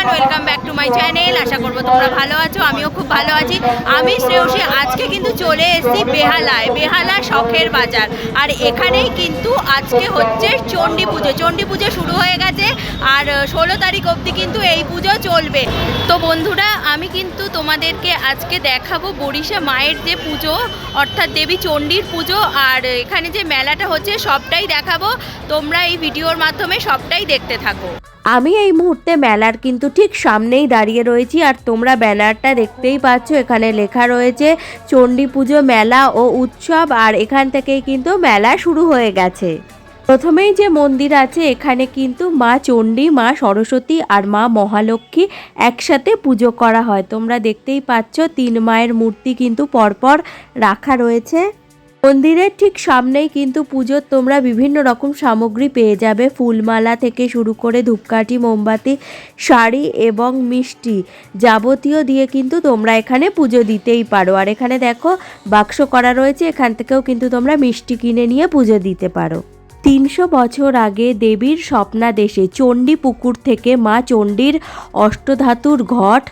Everyone welcome back to my channel আশা করব তোমরা ভালো আছো, আমিও খুব ভালো আছি। আমি শ্রেয়সী, আজকে কিন্তু চলে এসেছি বেহালায় বেহালা শখের বাজার। আর এখানেই কিন্তু আজকে হচ্ছে চণ্ডী পুজো। চণ্ডী পুজো শুরু হয়ে গেছে, আর ষোলো তারিখ অবধি কিন্তু এই পুজো চলবে। তো বন্ধুরা, আমি কিন্তু তোমাদেরকে আজকে দেখাবো বরিশা মায়ের যে পুজো, অর্থাৎ দেবী চণ্ডীর পুজো, আর এখানে যে মেলাটা হচ্ছে, সবটাই দেখাবো। তোমরা এই ভিডিওর মাধ্যমে সবটাই দেখতে থাকো। আমি এই মুহূর্তে মেলার কিন্তু ঠিক সামনেই দাঁড়িয়ে রয়েছি আর তোমরা ব্যানারটা দেখতেই পাচ্ছ, এখানে লেখা রয়েছে চণ্ডী পুজো মেলা ও উৎসব আর এখান থেকেই কিন্তু মেলা শুরু হয়ে গেছে। প্রথমেই যে মন্দির আছে, এখানে কিন্তু মা চণ্ডী, মা সরস্বতী আর মা মহালক্ষ্মী একসাথে পুজো করা হয়। তোমরা দেখতেই পাচ্ছ, তিন মায়ের মূর্তি কিন্তু পরপর রাখা রয়েছে। মন্দিরের ঠিক সামনেই কিন্তু পুজোর তোমরা বিভিন্ন রকম সামগ্রী পেয়ে যাবে। ফুলমালা থেকে শুরু করে ধূপকাঠি, মোমবাতি, শাড়ি এবং মিষ্টি যাবতীয় দিয়ে কিন্তু তোমরা এখানে পুজো দিতেই পারো। আর এখানে দেখো, বাক্স করা রয়েছে, এখান থেকেও কিন্তু তোমরা মিষ্টি কিনে নিয়ে পুজো দিতে পারো। তিনশো বছর আগে দেবীর স্বপ্নাদেশে চণ্ডী পুকুর থেকে মা চণ্ডীর অষ্টধাতুর ঘট,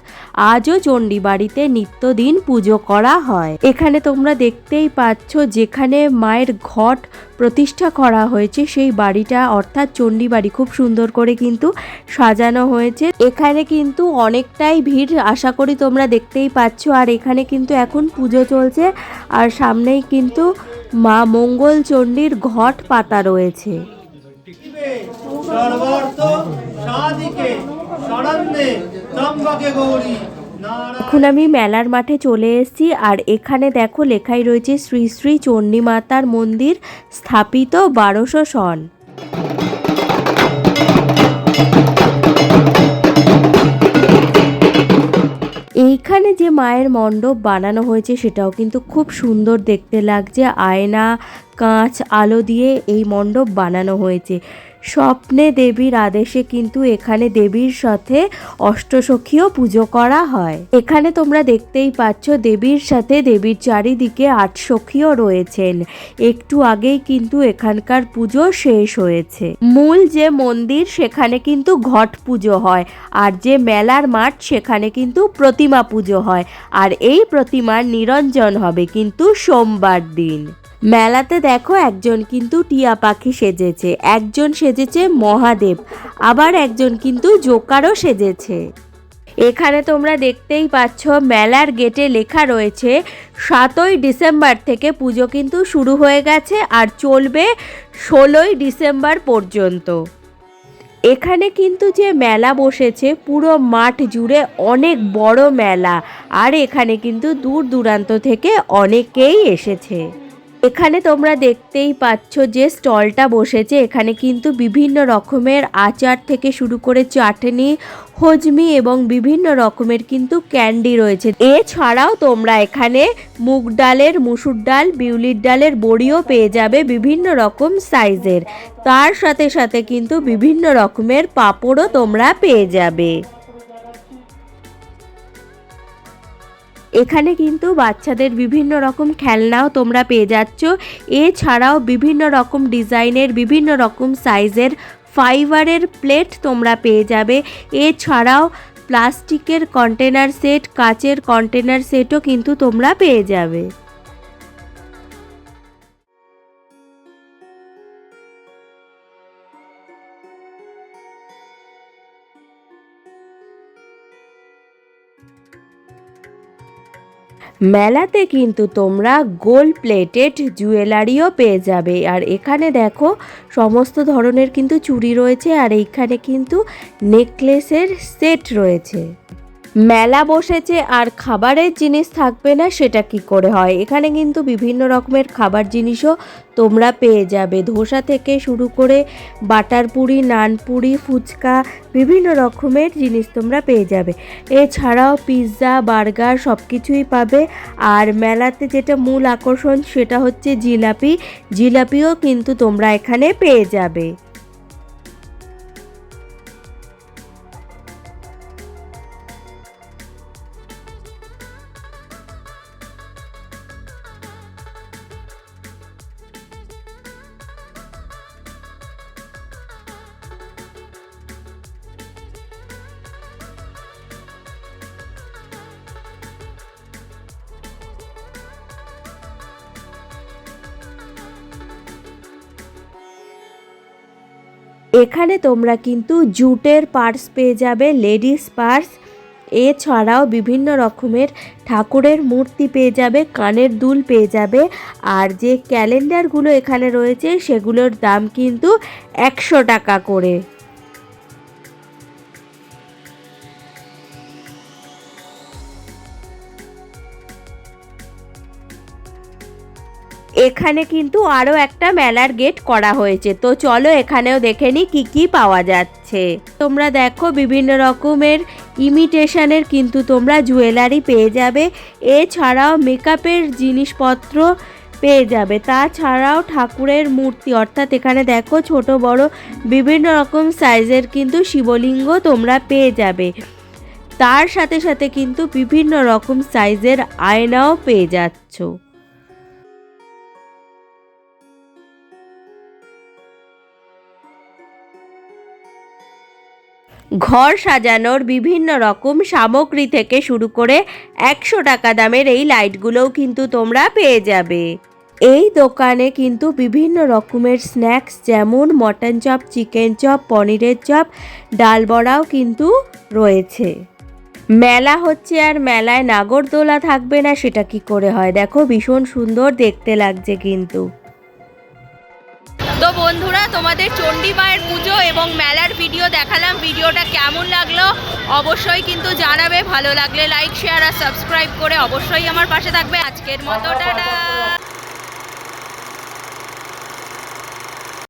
আজও চণ্ডী বাড়িতে নিত্যদিন পুজো করা হয়। এখানে তোমরা দেখতেই পাচ্ছ যেখানে মায়ের ঘট প্রতিষ্ঠা করা হয়েছে, সেই বাড়িটা, অর্থাৎ চণ্ডী বাড়ি খুব সুন্দর করে কিন্তু সাজানো হয়েছে। এখানে কিন্তু অনেকটাই ভিড়, আশা করি তোমরা দেখতেই পাচ্ছ। আর এখানে কিন্তু এখন পুজো চলছে, আর সামনেই কিন্তু মা মঙ্গল চণ্ডীর ঘট পাতা রয়েছে। এখন আমি মেলার মাঠে চলে এসেছি আর এখানে দেখো লেখাই রয়েছে শ্রী শ্রী চণ্ডী মাতার মন্দির স্থাপিত বারোশো সন। এইখানে যে মায়ের মণ্ডপ বানানো হয়েছে সেটাও কিন্তু খুব সুন্দর দেখতে লাগছে। আয়না, কাঁচ, আলো দিয়ে এই মণ্ডপ বানানো হয়েছে। স্বপ্নে দেবীর আদেশে কিন্তু এখানে দেবীর সাথে অষ্টসখীও পুজো করা হয়। এখানে তোমরা দেখতেই পাচ্ছ দেবীর সাথে দেবীর চারিদিকে আট সখীও রয়েছেন। একটু আগেই কিন্তু এখানকার পুজো শেষ হয়েছে। মূল যে মন্দির, সেখানে কিন্তু ঘট পুজো হয় আর যে মেলার মাঠ, সেখানে কিন্তু প্রতিমা পুজো হয়। আর এই প্রতিমার নিরঞ্জন হবে কিন্তু সোমবার দিন। মেলাতে দেখো একজন কিন্তু টিয়া পাখি সেজেছে, একজন সেজেছে মহাদেব, আবার একজন কিন্তু জোকারও সেজেছে। এখানে তোমরা দেখতেই পাচ্ছ মেলার গেটে লেখা রয়েছে, সাতই ডিসেম্বর থেকে পুজো কিন্তু শুরু হয়ে গেছে আর চলবে ষোলোই ডিসেম্বর পর্যন্ত। এখানে কিন্তু যে মেলা বসেছে, পুরো মাঠ জুড়ে অনেক বড় মেলা, আর এখানে কিন্তু দূর দূরান্ত থেকে অনেকেই এসেছে। এখানে তোমরা দেখতেই পাচ্ছ যে স্টলটা বসেছে। এখানে কিন্তু বিভিন্ন রকমের আচার থেকে শুরু করে চাটনি, হজমি এবং বিভিন্ন রকমের কিন্তু ক্যান্ডি রয়েছে। এছাড়াও তোমরা এখানে মুগ ডালের, মুসুর ডাল, বিউলির ডালের বড়িও পেয়ে যাবে বিভিন্ন রকম সাইজের। তার সাথে সাথে কিন্তু বিভিন্ন রকমের পাঁপড়ও তোমরা পেয়ে যাবে। এখানে কিন্তু বাচ্চাদের বিভিন্ন রকম খেলনাও তোমরা পেয়ে যাচ্ছ। এছাড়াও বিভিন্ন রকম ডিজাইনের, বিভিন্ন রকম সাইজের ফাইবারের প্লেট তোমরা পেয়ে যাবে। এছাড়াও প্লাস্টিকের কন্টেনার সেট, কাচের কন্টেনার সেটও কিন্তু তোমরা পেয়ে যাবে। মেলাতে কিন্তু তোমরা গোল্ড প্লেটেড জুয়েলারিও পেয়ে যাবে। আর এখানে দেখো, সমস্ত ধরনের কিন্তু চুড়ি রয়েছে, আর এইখানে কিন্তু নেকলেসের সেট রয়েছে। মেলা বসেছে আর খাবারের জিনিস থাকবে না, সেটা কি করে হয়? এখানে কিন্তু বিভিন্ন রকমের খাবার জিনিসও তোমরা পেয়ে যাবে। ধোসা থেকে শুরু করে বাটার পুরি, নান পুরি, ফুচকা, বিভিন্ন রকমের জিনিস তোমরা পেয়ে যাবে। এছাড়াও পিৎজা, বার্গার সব কিছুই পাবে। আর মেলাতে যেটা মূল আকর্ষণ সেটা হচ্ছে জিলাপি। জিলাপিও কিন্তু তোমরা এখানে পেয়ে যাবে। এখানে তোমরা কিন্তু জুটের পার্স পেয়ে যাবে, লেডিস পার্স। এছাড়াও বিভিন্ন রকমের ঠাকুরের মূর্তি পেয়ে যাবে, কানের দুল পেয়ে যাবে। আর যে ক্যালেন্ডারগুলো এখানে রয়েছে, সেগুলোর দাম কিন্তু একশো টাকা করে। এখানে কিন্তু আরও একটা মেলার গেট করা হয়েছে। তো চলো এখানেও দেখে নিই কী কী পাওয়া যাচ্ছে। তোমরা দেখো বিভিন্ন রকমের ইমিটেশনের কিন্তু তোমরা জুয়েলারি পেয়ে যাবে। এছাড়াও মেকআপের জিনিসপত্র পেয়ে যাবে। তাছাড়াও ঠাকুরের মূর্তি, অর্থাৎ এখানে দেখো ছোট, বড় বিভিন্ন রকম সাইজের কিন্তু শিবলিঙ্গ তোমরা পেয়ে যাবে। তার সাথে সাথে কিন্তু বিভিন্ন রকম সাইজের আয়নাও পেয়ে যাচ্ছ। ঘর সাজানোর বিভিন্ন রকম সামগ্রী থেকে শুরু করে একশো টাকা দামের এই লাইটগুলোও কিন্তু তোমরা পেয়ে যাবে। এই দোকানে কিন্তু বিভিন্ন রকমের স্ন্যাক্স যেমন মটন চপ, চিকেন চপ, পনিরের চপ, ডাল বড়াও কিন্তু রয়েছে। মেলা হচ্ছে আর মেলায় নাগরদোলা থাকবে না, সেটা কি করে হয়? দেখো, ভীষণ সুন্দর দেখতে লাগছে কিন্তু। তো বন্ধুরা, তোমাদের চণ্ডী মায়ের পুজো এবং ভিডিও দেখালাম ভিডিওটা কেমন লাগল অবশ্যই কিন্তু জানাবে। ভালো লাগলে লাইক শেয়ার আর সাবস্ক্রাইব করে অবশ্যই আমার পাশে থাকবে। আজকের মতো টাটা!